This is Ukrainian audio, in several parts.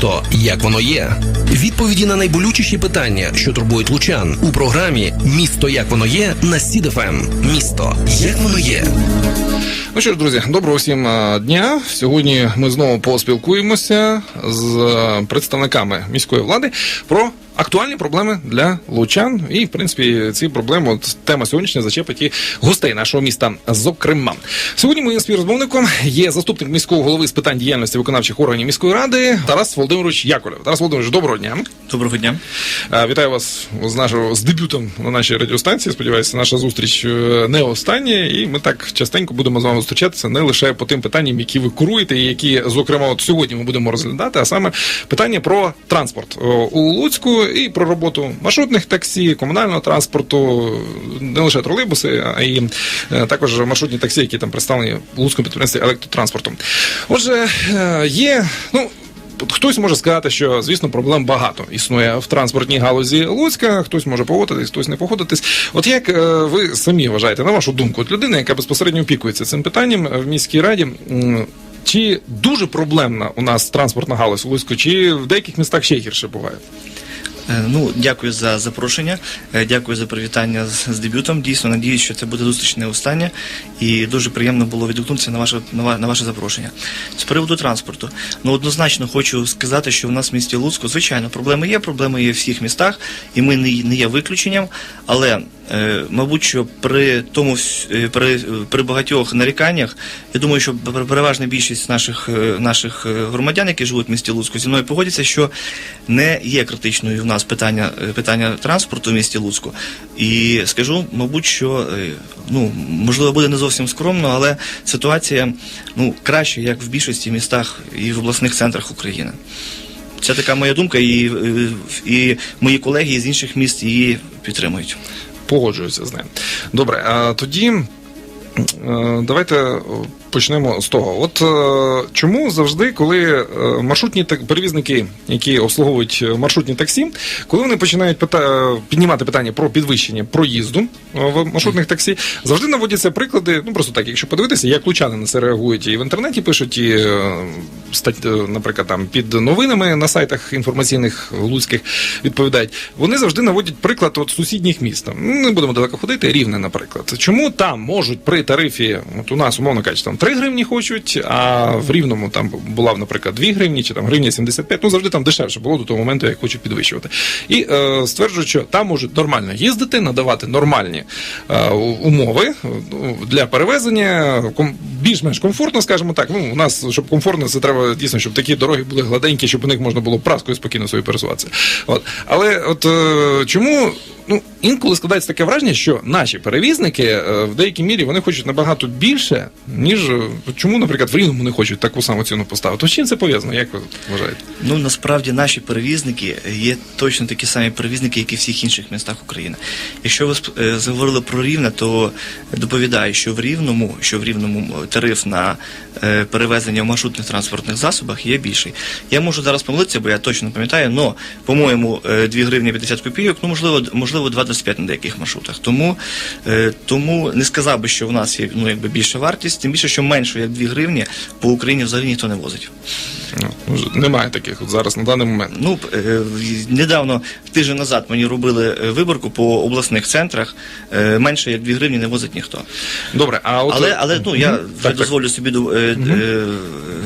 Місто як воно є. Відповіді на найболючіші питання, що турбують лучан, у програмі Місто як воно є на СІДФМ. Місто як воно є. Ну що ж, друзі, доброго всім дня. Сьогодні ми знову поспілкуємося з представниками міської влади про актуальні проблеми для лучан. І, в принципі, ці проблеми, от тема сьогоднішня зачепить і гостей нашого міста. Зокрема, сьогодні моїм співрозмовником є заступник міського голови з питань діяльності виконавчих органів міської ради Тарас Володимирович Яковлев. Тарас Володимирович, доброго дня. Доброго дня. Вітаю вас з нашого з дебютом на нашій радіостанції. Сподіваюся, наша зустріч е, не остання, і ми так частенько будемо з вами зустрічатися не лише по тим питанням, які ви куруєте, і які, зокрема, от сьогодні ми будемо розглядати, а саме питання про транспорт у Луцьку і про роботу маршрутних таксі, комунального транспорту, не лише тролейбуси, а й е, також маршрутні таксі, які там представлені в Луцькому підприємстві електротранспорту. Отже, е, є ну. Хтось може сказати, що звісно проблем багато існує в транспортній галузі Луцька. Хтось може погодитись, хтось не погодитись. От як е, ви самі вважаєте, на вашу думку, от людина, яка безпосередньо опікується цим питанням в міській раді. Чи дуже проблемна у нас транспортна галузь в Луцьку, чи в деяких містах ще гірше буває? Е, Ну, дякую за запрошення, е, дякую за привітання з, з дебютом. Дійсно, надіюсь, що це буде зустріч не остання. І дуже приємно було відгукнутися на ваше на, на ваше запрошення. З приводу транспорту. Ну однозначно хочу сказати, що в нас в місті Луцьку, звичайно, проблеми є. Проблеми є в всіх містах, і ми не, не є виключенням. Але е, мабуть, що при тому е, при, при багатьох наріканнях, я думаю, що переважна більшість наших наших громадян, які живуть в місті Луцьку, зі мною погодяться, що не є критичною в нас питання, е, питання транспорту в місті Луцьку. І скажу, мабуть, що е, ну можливо буде не зовсім скромно, але ситуація ну краще, як в більшості містах і в обласних центрах України. Це така моя думка, і, е, і мої колеги з інших міст її підтримують. Погоджуюся з ним. Добре, а тоді давайте почнемо з того. От е, чому завжди, коли е, маршрутні так- перевізники, які обслуговують е, маршрутні таксі, коли вони починають пита- піднімати питання про підвищення проїзду е, в маршрутних таксі, завжди наводяться приклади. Ну просто так, якщо подивитися, як лучани на це реагують, і в інтернеті пишуть, і е, стать, е, наприклад, там під новинами на сайтах інформаційних луцьких відповідають. Вони завжди наводять приклад от сусідніх міст. Не будемо далеко ходити, рівне, наприклад. Чому там можуть при тарифі, от у нас, умовно кажучи, там 3 гривні хочуть, а в рівному там була, наприклад, 2 гривні чи там гривня 75, ну завжди там дешевше було до того моменту, як хочуть підвищувати. І е, стверджують, що там можуть нормально їздити, надавати нормальні е, умови ну, для перевезення, ком- більш-менш комфортно, скажімо так. Ну, у нас, щоб комфортно, це треба дійсно, щоб такі дороги були гладенькі, щоб у них можна було праскою спокійно собі пересуватися. От. Але от е, чому ну, інколи складається таке враження, що наші перевізники е, в деякій мірі вони хочуть набагато більше, ніж е, чому, наприклад, в Рівному не хочуть таку саму ціну поставити. З чим це пов'язано? Як ви вважаєте? Ну насправді наші перевізники є точно такі самі перевізники, як і в всіх інших містах України. Якщо ви е, заговорили про рівне, то доповідаю, що в рівному, що в рівному тариф на перевезення в маршрутних транспортних засобах є більший. Я можу зараз помилитися, бо я точно пам'ятаю, але, по-моєму, е, 2 гривні 50 копійок, ну можливо, можливо, 2,25 на деяких маршрутах. Тому, е, тому не сказав би, що в нас є ну, якби більша вартість, тим більше, що менше як 2 гривні по Україні взагалі ніхто не возить. Ну, немає таких от зараз на даний момент. Ну, е, недавно, тиждень назад, мені робили е, виборку по обласних центрах. Е, Менше як 2 гривні не возить ніхто. Добре, а от Але, але ну, я Мгм. вже Так, так. дозволю собі е, е, Завершити,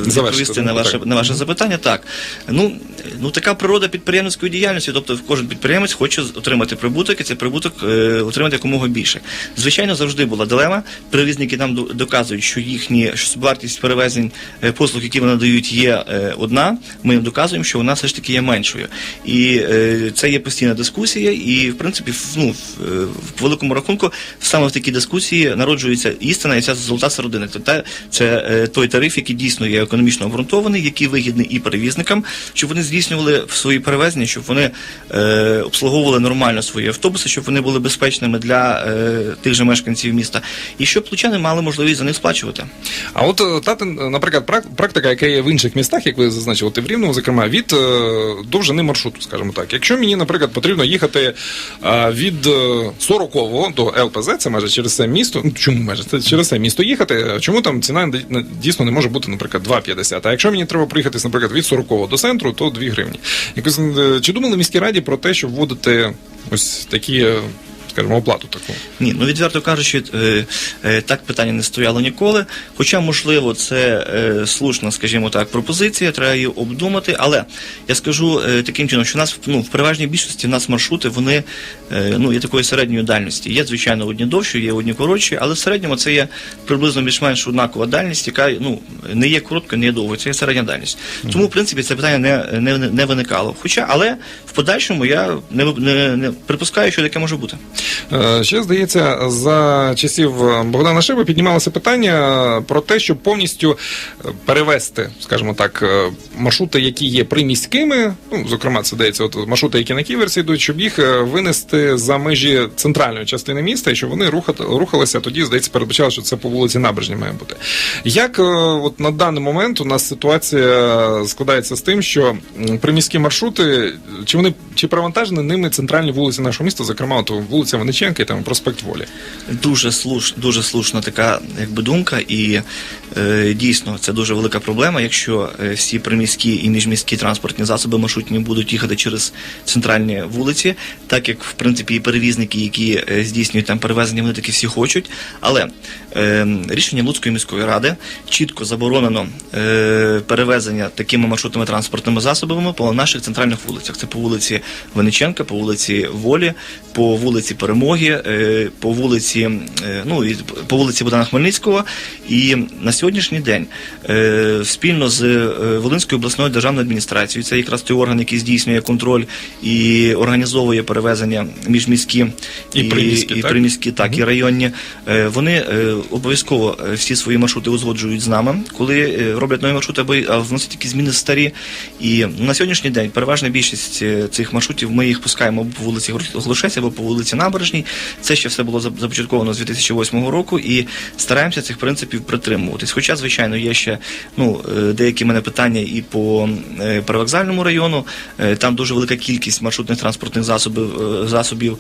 відповісти ну, на ваше, на ваше запитання. Так. Ну, ну, така природа підприємницької діяльності, тобто кожен підприємець хоче отримати прибуток, і цей прибуток е, отримати якомога більше. Звичайно, завжди була дилема. Перевізники нам доказують, що їхні що вартість перевезень е, послуг, які вони надають, є е, одна. Ми їм доказуємо, що вона все ж таки є меншою. І е, це є постійна дискусія, і в принципі, в- ну, в, е, в великому рахунку, саме в такій дискусії народжується істина і ця золота середина. Це, це е, той тариф, який дійсно є економічно обґрунтований, який вигідний і перевізникам, щоб вони здійснювали свої перевезення, щоб вони е, обслуговували нормально свої автобуси, щоб вони були безпечними для е, тих же мешканців міста, і щоб лучани мали можливість за них сплачувати. А от е, та, наприклад, прак- практика, яка є в інших містах, як ви зазначив, от в Рівному, зокрема, від е, довжини маршруту, скажімо так. Якщо мені, наприклад, потрібно їхати е, від е, 40-го до ЛПЗ, це майже через це місто. Ну, чому майже? Це через це місто їхати. Чому там ціна дійсно не може бути, наприклад, 2,50? А якщо мені треба приїхати, наприклад, від 40-го до центру, то 2 гривні. Якось, е, чи думали в міській раді про те, щоб вводити ось такі, е, скажімо, оплату таку? Ні, ну відверто кажучи, е, е, так питання не стояло ніколи. Хоча, можливо, це е, слушна, скажімо так, пропозиція, треба її обдумати. Але я скажу таким чином, що в нас ну, в переважній більшості в нас маршрути вони ну, є такої середньої дальності. Є, звичайно, одні довші, є одні коротші, але в середньому це є приблизно більш-менш однакова дальність, яка ну, не є короткою, не є довгою, це є середня дальність. Тому, в принципі, це питання не, не, не виникало. Хоча, але в подальшому я не, не, не припускаю, що таке може бути. Е, Ще здається, за часів Богдана Шиби піднімалося питання про те, щоб повністю е, перевести, скажімо так, е, маршрути, які є приміськими, ну зокрема, це здається, от маршрути, які на ківерсі йдуть, щоб їх е, винести за межі центральної частини міста, і щоб вони рухалися. Тоді здається, передбачали, що це по вулиці Набережній має бути. Як е, от на даний момент у нас ситуація складається з тим, що приміські маршрути, чи вони чи привантажені ними центральні вулиці нашого міста, зокрема, от вулиця Вениченка і там проспект Волі. Дуже слуш, дуже слушна така якби думка, і е, дійсно це дуже велика проблема, якщо е, всі приміські і міжміські транспортні засоби маршрутні будуть їхати через центральні вулиці, так як в принципі і перевізники, які е, здійснюють там перевезення, вони таки всі хочуть. Але е, рішенням Луцької міської ради чітко заборонено е, перевезення такими маршрутними транспортними засобами по наших центральних вулицях. Це по вулиці Вениченка, по вулиці Волі, по вулиці Перемоги, е, по вулиці, е, ну і по вулиці Богдана Хмельницького. І на сьогоднішній день е, спільно з Волинською обласною державною адміністрацією, це якраз той орган, який здійснює контроль і організовує перевезення міжміські І приміські, і, так? приміські, так, і районні. Вони обов'язково всі свої маршрути узгоджують з нами, коли роблять нові маршрути, аби а, вносять якісь зміни старі. І на сьогоднішній день переважна більшість цих маршрутів ми їх пускаємо по вулиці Глушець, або по вулиці Набережній. Це ще все було за- започатковано з 2008 року і стараємося цих принципів притримуватись. Хоча, звичайно, є ще ну, е, деякі мене питання і по е, привокзальному району. Е, Там дуже велика кількість маршрутних транспортних засобів, засобів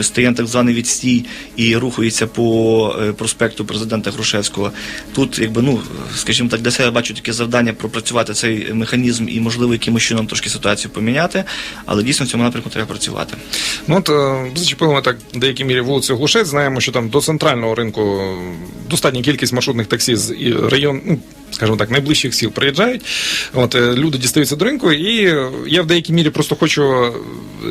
стає так званий відстій і рухається по проспекту президента Грушевського. Тут, якби, ну, скажімо так, для себе бачу таке завдання пропрацювати цей механізм і, можливо, якимось чином трошки ситуацію поміняти, але дійсно в цьому напрямку треба працювати. Ну от зачепили ми так в деякій мірі вулицю Глушець. Знаємо, що там до центрального ринку достатня кількість маршрутних таксі з район, ну скажімо так, найближчих сіл приїжджають. От е, люди дістаються до ринку, і я в деякій мірі просто хочу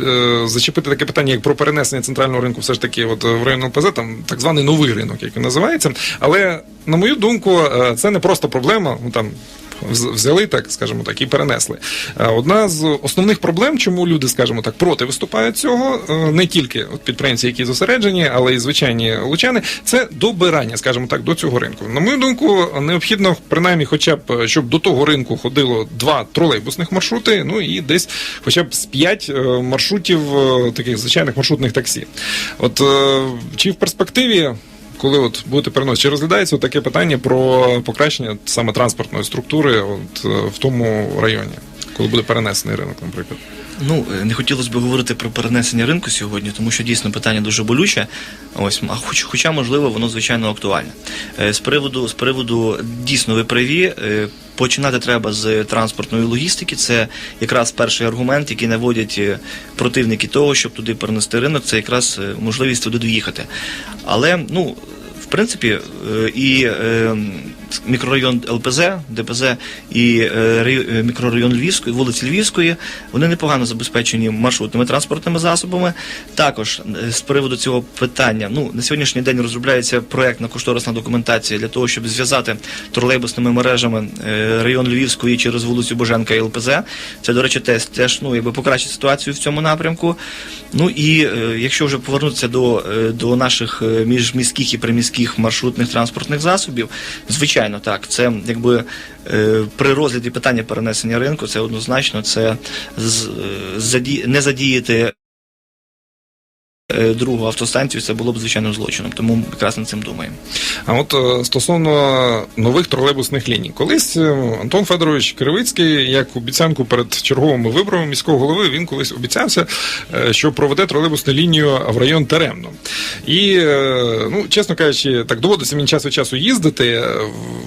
е, зачепити таке питання, як про перенесення центрального ринку, все ж таки, от в район ЛПЗ, там так званий новий ринок, як він називається. Але на мою думку, е, це не просто проблема. Ну там взяли, так скажімо так, і перенесли. Е, Одна з основних проблем, чому люди, скажімо так, проти виступають цього, е, не тільки підприємці, які зосереджені, але й звичайні лучани, це добирання, скажімо так, до цього ринку. На мою думку, необхідно принаймні, хоча б е, щоб до того ринку ходило два тролейбусних маршрути, ну і десь хоча б з п'ять маршрутів таких звичайних маршрутних таксі. От чи в перспективі коли от будете переносити, чи розглядається таке питання про покращення саме транспортної структури от, е, в тому районі, коли буде перенесений ринок, наприклад? Ну, е, не хотілося б говорити про перенесення ринку сьогодні, тому що дійсно питання дуже болюче. Ось, а хоч, хоча, можливо, воно звичайно актуальне. Е, З приводу, з приводу дійсно ви праві. е, Починати треба з транспортної логістики. Це якраз перший аргумент, який наводять противники того, щоб туди перенести ринок. Це якраз можливість туди доїхати. Але ну. В принципі, і мікрорайон ЛПЗ, ДПЗ і е, е, мікрорайон Львівської, вулиці Львівської, вони непогано забезпечені маршрутними транспортними засобами. Також е, з приводу цього питання, ну на сьогоднішній день розробляється проектна кошторисна документація для того, щоб зв'язати тролейбусними мережами район Львівської через вулицю Боженка і ЛПЗ. Це, до речі, теж, теж ну, якби покращить ситуацію в цьому напрямку. Ну і якщо вже повернутися до, до наших міжміських і приміських маршрутних транспортних засобів, звичайно, так, це якби е, при розгляді питання перенесення ринку, це однозначно це з, е, не задіяти другу автостанцію, це було б звичайно злочином. Тому якраз над цим думаємо. А от е, стосовно нових тролейбусних ліній, колись е, Антон Федорович Кривицький, як обіцянку перед черговими виборами міського голови, він колись обіцявся, е, що проведе тролейбусну лінію в район Теремно. І, е, ну, чесно кажучи, так доводиться мені час від часу їздити е,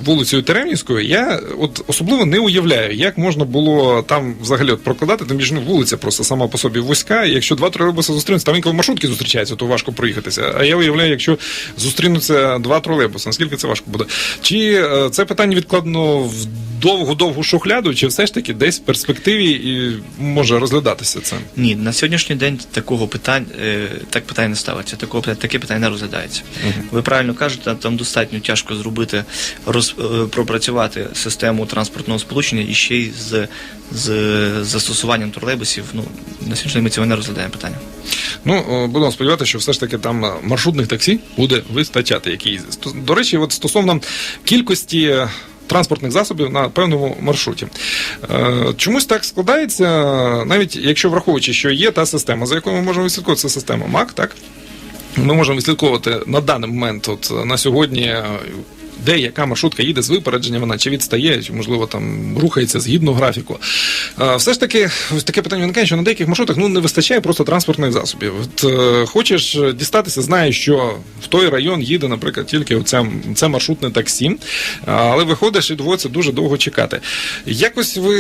вулицею Теремнівською. Я от особливо не уявляю, як можна було там взагалі от прокладати, тим більше вулиця просто сама по собі вузька. Якщо два тролейбуси зустрінуться, там інколи маршрутки зустрічаються, то важко проїхатися. А я уявляю, якщо зустрінуться два тролейбуси, наскільки це важко буде. Чи е, це питання відкладено в довгу-довгу шухляду, чи все ж таки десь в перспективі і може розглядатися це? Ні, на сьогоднішній день такого питань е, так питання не ставиться. Такого таке питання не розглядається. Ви правильно кажете, там достатньо тяжко зробити роз, е, пропрацювати систему транспортного сполучення і ще й з, з застосуванням тролейбусів. Ну на сьогоднішній день ми цього не розглядаємо питання. Ну, будемо сподіватися, що все ж таки там е, маршрутних таксі буде вистачати. Які До речі, от стосовно кількості. е, Транспортних засобів на певному маршруті. Е, Чомусь так складається, навіть якщо враховуючи, що є та система, за якою ми можемо відслідковувати, це система МАК, так? Ми можемо відслідковувати на даний момент, от на сьогодні, де яка маршрутка їде з випередженням, вона чи відстає, чи можливо там рухається згідно графіку. Е, Все ж таки, таке питання виникає, що на деяких маршрутах ну не вистачає просто транспортних засобів. От е, хочеш дістатися, знаєш, що в той район їде, наприклад, тільки оце, це маршрутне таксі, але виходиш і доводиться дуже довго чекати. Якось ви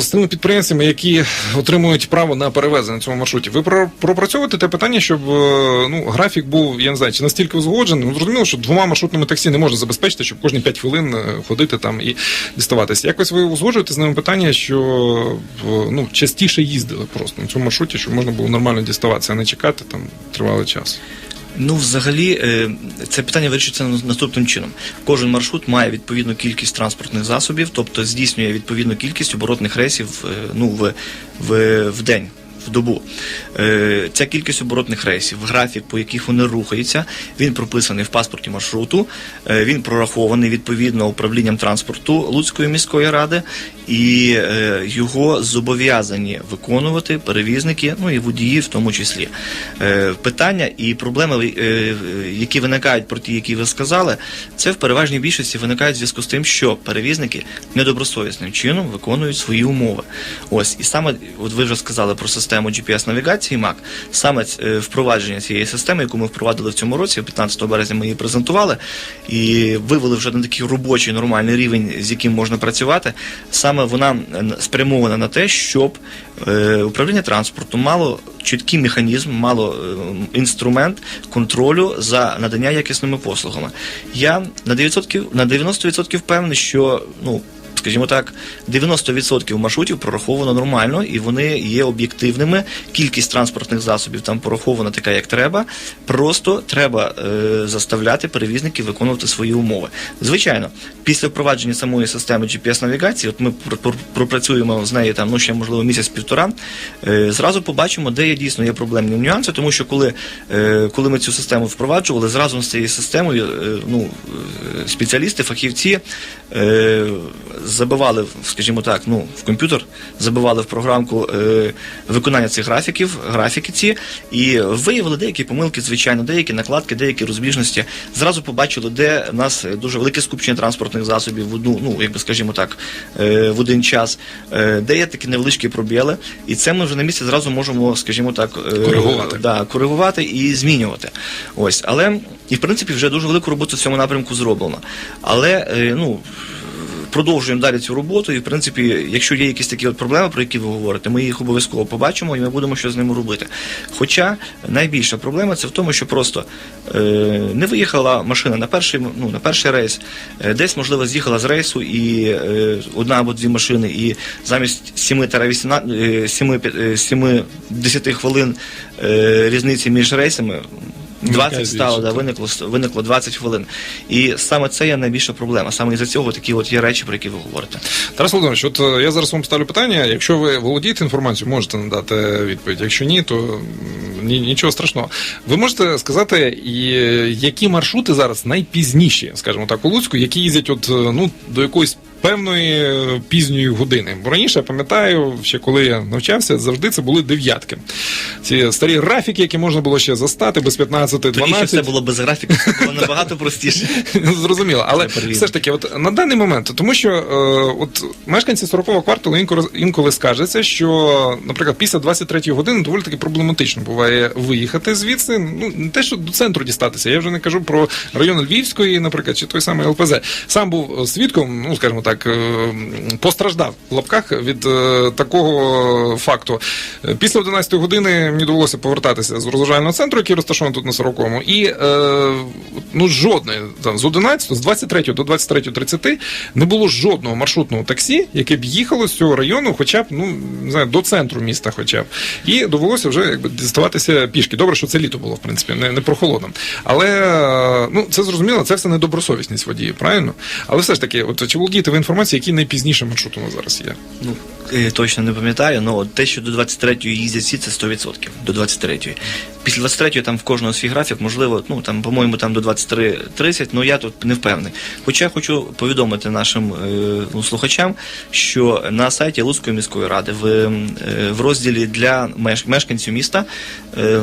з тими підприємцями, які отримують право на перевезення на цьому маршруті, ви пропрацьовуєте те питання, щоб е, ну, графік був, я не знаю, чи настільки узгоджений. Ну, зрозуміло, що двома маршрутними таксі не можна забезпечити, щоб кожні 5 хвилин е, ходити там і діставатися. Якось ви узгоджуєте з ними питання, що ну, частіше їздили просто на цьому маршруті, щоб можна було нормально діставатися, а не чекати там тривалий час. Ну, взагалі, е, це питання вирішується наступним чином. Кожен маршрут має відповідну кількість транспортних засобів, тобто здійснює відповідну кількість оборотних рейсів е, ну, в, в, в день. В добу Е, ця кількість оборотних рейсів, графік, по яких вони рухаються, він прописаний в паспорті маршруту. е, Він прорахований відповідно управлінням транспорту Луцької міської ради, і е, його зобов'язані виконувати перевізники, ну і водії в тому числі. Питання і проблеми, які виникають про ті, які ви сказали, це в переважній більшості виникають в зв'язку з тим, що перевізники недобросовісним чином виконують свої умови. Ось і саме, от ви вже сказали про систему GPS-навігації МАК, саме е, впровадження цієї системи, яку ми впровадили в цьому році, 15 березня ми її презентували і вивели вже на такий робочий нормальний рівень, з яким можна працювати. Саме вона е, спрямована на те, щоб е, управління транспорту мало чіткий механізм, мало інструмент контролю за надання якісними послугами. Я на 9%, на 90% впевнений, що ну. Скажімо так, 90% маршрутів прораховано нормально і вони є об'єктивними. Кількість транспортних засобів там порахована така, як треба. Просто треба е, заставляти перевізників виконувати свої умови. Звичайно, після впровадження самої системи GPS-навігації, от ми пр- пр- пропрацюємо з нею там, ну ще можливо місяць-півтора, е, зразу побачимо, де є дійсно є проблемні нюанси, тому що коли, е, коли ми цю систему впроваджували, зразу з цією системою е, ну, е, спеціалісти, фахівці е, забивали, скажімо так, ну, в комп'ютер, забивали в програмку е, виконання цих графіків, графіки ці, і виявили деякі помилки, звичайно, деякі накладки, деякі розбіжності. Зразу побачили, де в нас дуже велике скупчення транспортних засобів в одну, ну, якби скажімо так, е, в один час, е, де є такі невеличкі пробіли, і це ми вже на місці зразу можемо, скажімо так, е, Коригувати. Да, коригувати і змінювати. Ось, але і в принципі вже дуже велику роботу в цьому напрямку зроблено. Але е, ну. Продовжуємо далі цю роботу, і в принципі, якщо є якісь такі от проблеми, про які ви говорите, ми їх обов'язково побачимо і ми будемо що з ними робити. Хоча найбільша проблема це в тому, що просто е, не виїхала машина на перший, ну, на перший рейс, е, десь, можливо, з'їхала з рейсу і е, одна або дві машини, і замість 7-10 хвилин е, різниці між рейсами. 20 стало, да, виникло, виникло 20 хвилин. І саме це є найбільша проблема. Саме із-за цього такі от є речі, про які ви говорите. Тарас Володимирович, от е, я зараз вам ставлю питання. Якщо ви володієте інформацією, можете надати відповідь. Якщо ні, то ні, нічого страшного. Ви можете сказати, е, які маршрути зараз найпізніші, скажімо так, у Луцьку, які їздять от, е, ну, до якоїсь певної е, пізньої години. Бо раніше я пам'ятаю, ще коли я навчався, завжди це були дев'ятки. Ці старі графіки, які можна було ще застати без 15 Тоді ще 12 все було без графіки, все було набагато простіше. Зрозуміло, але все ж таки, от на даний момент, тому що е, от мешканці 40-го кварталу інколи, інколи скаржаться, що, наприклад, після 23-ї години доволі таки проблематично буває виїхати звідси. Ну не те, що до центру дістатися. Я вже не кажу про район Львівської, наприклад, чи той самий ЛПЗ. Сам був е, свідком, ну скажімо так, е, постраждав в лапках від е, такого факту. Е, Після 11 години мені довелося повертатися з розважального центру, який розташований тут на 40-му, і ну жодної там з 11, з 23 до 23.30 не було жодного маршрутного таксі, яке б їхало з цього району, хоча б ну не знаю, до центру міста, хоча б. І довелося вже якби діставатися пішки. Добре, що це літо було, в принципі, не, не прохолодно. Але ну це зрозуміло, це все недобросовісність водіїв, правильно? Але все ж таки, от чи володієте ви інформацією, який найпізніше маршрут у нас зараз є? Ну, е, точно не пам'ятаю, але те, що до 23-ї їздять всі, це 100%. До 23-ї. Після 23-ї там в кожного свій графік, можливо, ну там, по-моєму, там до 23.30, ну я тут не впевнений. Хоча хочу повідомити нашим е, ну, слухачам, що на сайті Луцької міської ради в, е, в розділі для меш- мешканців міста е,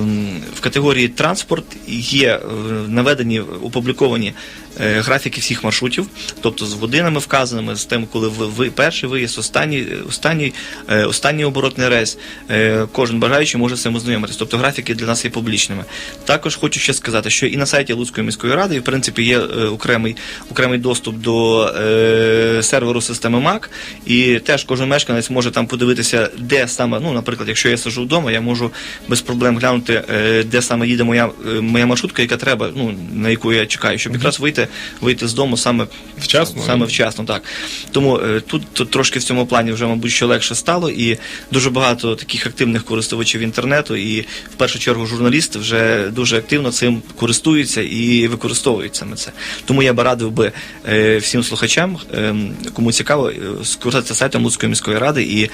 в категорії транспорт є е, наведені, опубліковані графіки всіх маршрутів, тобто з годинами вказаними, з тим, коли ви, перший виїзд, останній, останній, е, останній оборотний рейс. Е, Кожен бажаючий може з цим ознайомитись. Тобто графіки для нас є публічними. Також хочу ще сказати, що і на сайті Луцької міської ради, і в принципі є е, окремий, окремий доступ до е, серверу системи MAC, і теж кожен мешканець може там подивитися, де саме, ну, наприклад, якщо я сижу вдома, я можу без проблем глянути, е, де саме їде моя, е, моя маршрутка, яка треба, ну, на яку я чекаю, щоб якраз вийти, вийти з дому саме Вчасно, Саме вчасно, так. Тому е, тут, тут трошки в цьому плані вже, мабуть, що легше стало, і дуже багато таких активних користувачів інтернету, і в першу чергу журналісти вже дуже активно цим користуються і використовують саме це. Тому я би радив би е, всім слухачам, е, кому цікаво, е, скористатися сайтом Луцької міської ради і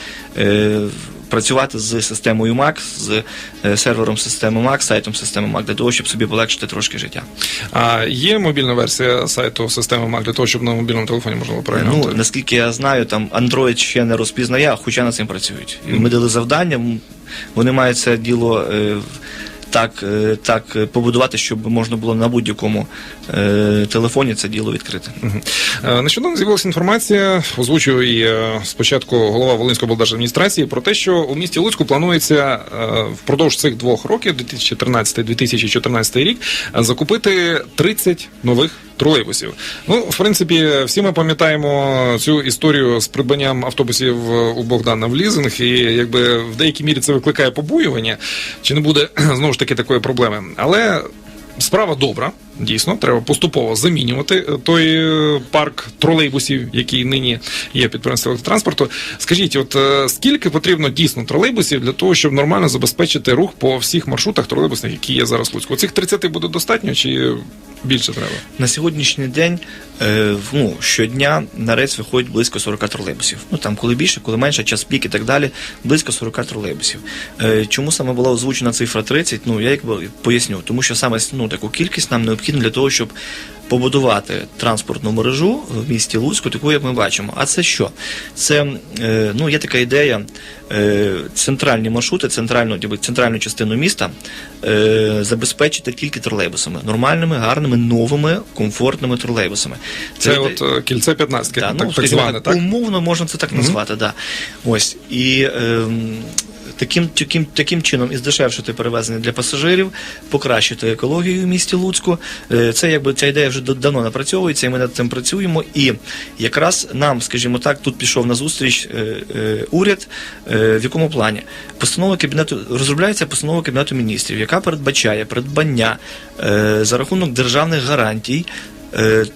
працювати з системою MAC, з е, сервером системи MAC, сайтом системи MAC, для того, щоб собі полегшити трошки життя. А є мобільна версія сайту системи Mac для того, щоб на мобільному телефоні можна було переглянути? Ну, наскільки я знаю, там Android ще не розпізнає, хоча над цим працюють. І ми дали завдання, вони мають це діло е, так, е, так е, побудувати, щоб можна було на будь-якому е, телефоні це діло відкрити. Е, Нещодавно з'явилася інформація, е, спочатку голова Волинської облдержадміністрації про те, що у місті Луцьку планується впродовж цих двох років, 2013-2014 рік, закупити 30 нових тролейбусів. Ну, в принципі, всі ми пам'ятаємо цю історію з придбанням автобусів е, у Богдана в лізинг, і якби в деякій мірі це викликає побоювання, чи не буде знову ж таки такої проблеми. Але Справа добра, дійсно, треба поступово замінювати е, той е, парк тролейбусів, який нині є підприємством електротранспорту. Скажіть, от е, скільки потрібно дійсно тролейбусів для того, щоб нормально забезпечити рух по всіх маршрутах тролейбусних, які є зараз в Луцьку? Цих 30 буде достатньо чи більше треба? На сьогоднішній день ну, щодня на рейс виходить близько 40 тролейбусів. Ну там коли більше, коли менше, час пік і так далі, близько 40 тролейбусів. Чому саме була озвучена цифра 30? Ну я якби поясню, тому що саме ну, таку кількість нам необхідно для того, щоб побудувати транспортну мережу в місті Луцьку, таку, як ми бачимо. А це що? Це е, ну, є така ідея, е, центральні маршрути, центральну, центральну частину міста е, забезпечити тільки тролейбусами, нормальними, гарними, новими, комфортними тролейбусами. Це, іде- от кільце 15, Да, так, ну, так зване, так, умовно можна це так назвати, да. Ось. І ем, таким, таким, таким чином і здешевшити перевезення для пасажирів, покращити екологію в місті Луцьку. Е, Це якби ця ідея вже давно напрацьовується, і ми над цим працюємо. І якраз нам, скажімо так, тут пішов на зустріч е, е, уряд. В якому плані? Постанова кабінету розробляється постанова кабінету міністрів, яка передбачає придбання за рахунок державних гарантій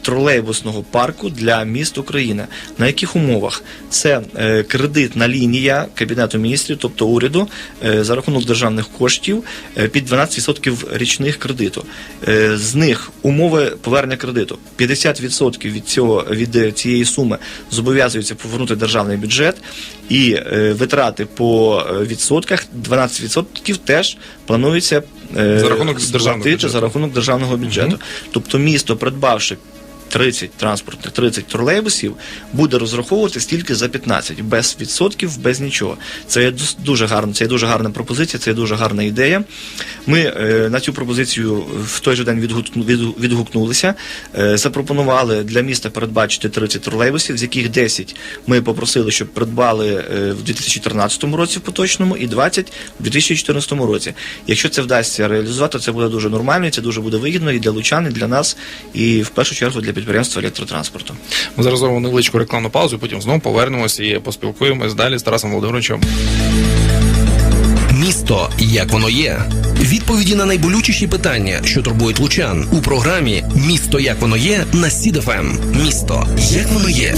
тролейбусного парку для міст України. На яких умовах? Це е, кредитна лінія Кабінету міністрів, тобто уряду, е, за рахунок державних коштів е, під 12% річних кредиту. Е, з них умови повернення кредиту 50% від цього від е, цієї суми зобов'язуються повернути державний бюджет, і е, витрати по е, відсотках 12% теж планується е, За рахунок державного сплатити бюджету. за рахунок державного бюджету. Тобто місто, придбавши 30 транспортних, 30 тролейбусів буде розраховуватись тільки за 15, без відсотків, без нічого. Це є дуже гарно, це є дуже гарна пропозиція, це є дуже гарна ідея. Ми е, на цю пропозицію в той же день відгукну- відгу- відгукнулися, е, запропонували для міста передбачити 30 тролейбусів, з яких 10 ми попросили, щоб придбали е, в 2013 році в поточному і 20 в 2014 році. Якщо це вдасться реалізувати, це буде дуже нормально, це дуже буде вигідно і для лучан, і для нас, і в першу чергу для підприємства електротранспорту. Ми зараз зробимо невеличку рекламну паузу, потім знову повернемося і поспілкуємось далі з Тарасом Володимировичем. Місто як воно є. Відповіді на найболючіші питання, що турбують лучан у програмі Місто як воно є на СІДФМ. Місто як воно є.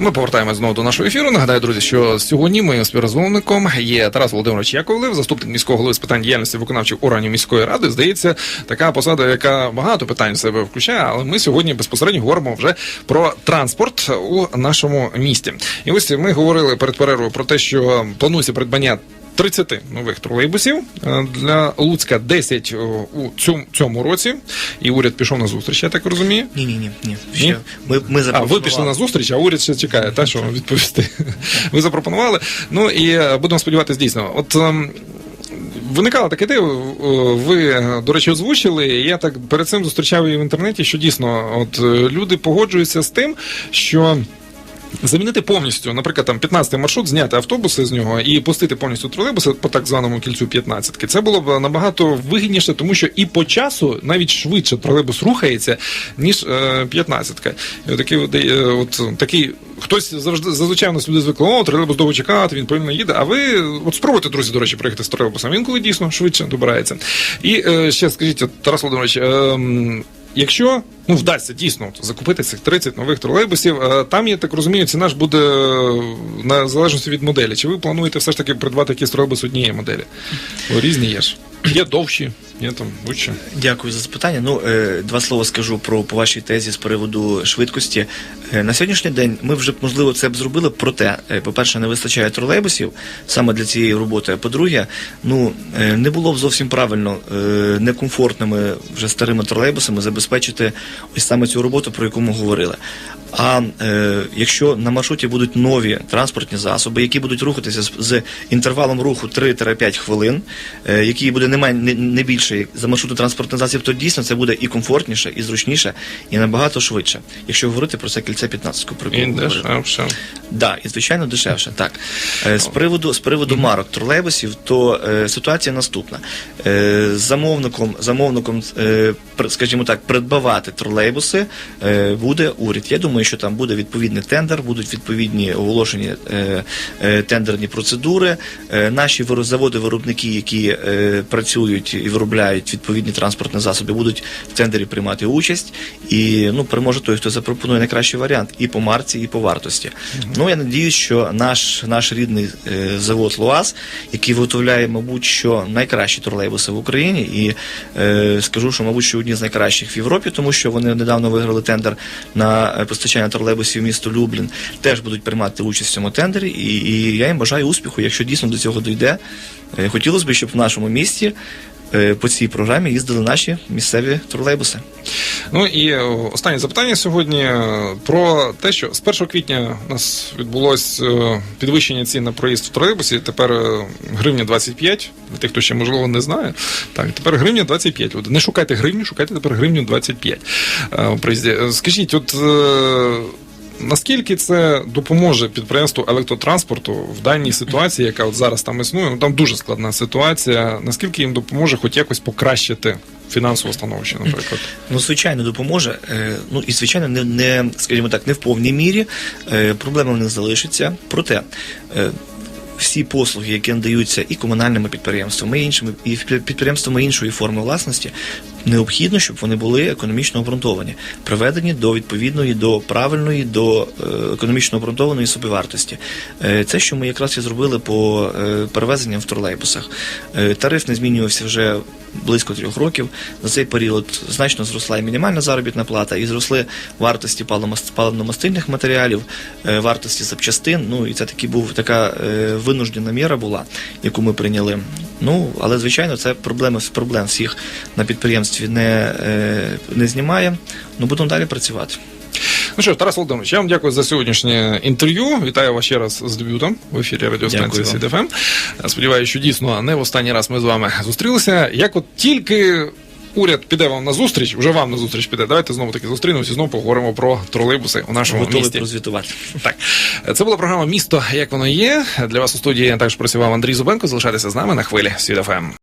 Ми повертаємось знову до нашого ефіру. Нагадаю, друзі, що сьогодні моїм співрозмовником є Тарас Володимирович Яковлев, заступник міського голови з питань діяльності виконавчих органів міської ради. Здається, така посада, яка багато питань в себе включає, але ми сьогодні безпосередньо говоримо вже про транспорт у нашому місті. І ось ми говорили перед перервою про те, що планується придбання. 30 нових тролейбусів е, для Луцька 10 у цьому, цьому році, і уряд пішов на зустріч, я так розумію. Ні, ні, ні, ні. Ні? Ще ми, ми А, ви пішли на зустріч, а уряд ще чекає, та що відповісти. Ви запропонували. Ну і е, будемо сподіватися, дійсно. От ем, виникало таке ідея, ви, е, до речі, озвучили. Я так перед цим зустрічав її в інтернеті, що дійсно, от е, люди погоджуються з тим, що. Замінити повністю, наприклад, там 15-й маршрут, зняти автобуси з нього і пустити повністю тролейбуси по так званому кільцю 15-ки. Це було б набагато вигідніше, тому що і по часу навіть швидше тролейбус рухається, ніж е, 15-ка. І от, е, от такий. Хтось завжди зазвичай у нас люди звикли, о, тролейбус довго чекати, він повільно їде. А ви от спробуйте, друзі, до речі, приїхати з тролейбусом. Він коли дійсно швидше добирається. І е, ще скажіть, Тарас Володимирович, е, м, Якщо ну вдасться дійсно закупити цих 30 нових тролейбусів, е, там я так розумію, ціна ж буде е, на залежності від моделі. Чи ви плануєте все ж таки придбати якісь тролейбус однієї моделі? Бо різні є ж. Є довші, є там будь-що. Дякую за запитання. Ну, е, два слова скажу про по вашій тезі з приводу швидкості. Е, На сьогоднішній день ми вже можливо це б зробили, проте, е, по-перше, не вистачає тролейбусів саме для цієї роботи. А по-друге, ну не було б зовсім правильно некомфортними вже старими тролейбусами забезпечити ось саме цю роботу, про яку ми говорили. А якщо на маршруті будуть нові транспортні засоби, які будуть рухатися з, інтервалом руху 3-5 хвилин, який буде не, не, не більше за маршруту транспортний засіб, то дійсно це буде і комфортніше, і зручніше, і набагато швидше. Якщо говорити про це кільце 15 про яке І дешевше. Да, і звичайно дешевше. Так Е, з приводу з приводу марок тролейбусів, то е, ситуація наступна. Е, замовником, замовником, е, скажімо так, придбавати тролейбуси е, буде уряд. Я думаю, що там буде відповідний тендер, будуть відповідні оголошені е, е, тендерні процедури. Е, наші заводи-виробники, які е, працюють і виробляють відповідні транспортні засоби, будуть в тендері приймати участь. І ну переможе той, хто запропонує найкращий варіант і по марці, і по вартості. Ну я надіюсь, що наш, наш рідний е, завод ЛУАЗ, який виготовляє, мабуть, що найкращі тролейбуси в Україні, і е, скажу, що, мабуть, що одні з найкращих в Європі, тому що вони недавно виграли тендер на е, постачання тролейбусів в місто Люблін, теж будуть приймати участь в цьому тендері. І, і я їм бажаю успіху, якщо дійсно до цього дійде. Е, хотілося б, щоб в нашому місті. Е, По цій програмі їздили наші місцеві тролейбуси. Ну і е, останнє запитання сьогодні е, про те, що з 1 квітня у нас відбулось е, підвищення цін на проїзд в тролейбусі. Тепер гривня 25. Для тих, хто ще можливо не знає. Так, тепер гривня 25. Люди. Не шукайте гривню, шукайте тепер гривню 25. е, у приїзді. Е, Скажіть, от. Наскільки це допоможе підприємству електротранспорту в даній ситуації, яка от зараз там існує? Ну там дуже складна ситуація. Наскільки їм допоможе хоч якось покращити фінансове становище, наприклад? Ну, звичайно, допоможе. Е, Ну і звичайно, не, не скажімо так, не в повній мірі. Е, Проблема в них залишиться. Проте е, всі послуги, які надаються і комунальними підприємствами, і іншими і підприємствами іншої форми власності, необхідно, щоб вони були економічно обґрунтовані, приведені до відповідної, до правильної, до е, економічно обґрунтованої собівартості. Е, Це, що ми якраз і зробили по е, перевезенням в тролейбусах. Тариф не змінювався вже близько трьох років. За цей період значно зросла і мінімальна заробітна плата, і зросли вартості паливно- паливно-мастильних матеріалів, вартості запчастин. Ну і це таки був така винуждена міра була, яку ми прийняли Ну, але звичайно, це проблема з проблем всіх на підприємстві не, е, не знімає. Ну, будемо далі працювати. Ну що ж, Тарас Володимирович, я вам дякую за сьогоднішнє інтерв'ю. Вітаю вас ще раз з дебютом в ефірі радіостанції. СІДФМ. Сподіваюся, що дійсно не в останній раз ми з вами зустрілися. Як от тільки уряд піде вам на зустріч, вже вам на зустріч піде, давайте знову таки зустрінемося і знову поговоримо про тролейбуси у нашому Готовий місті. прозвітувати. Так, це була програма Місто як воно є. Для вас у студії також працював Андрій Зубенко. Залишайтеся з нами на хвилі СІДФМ.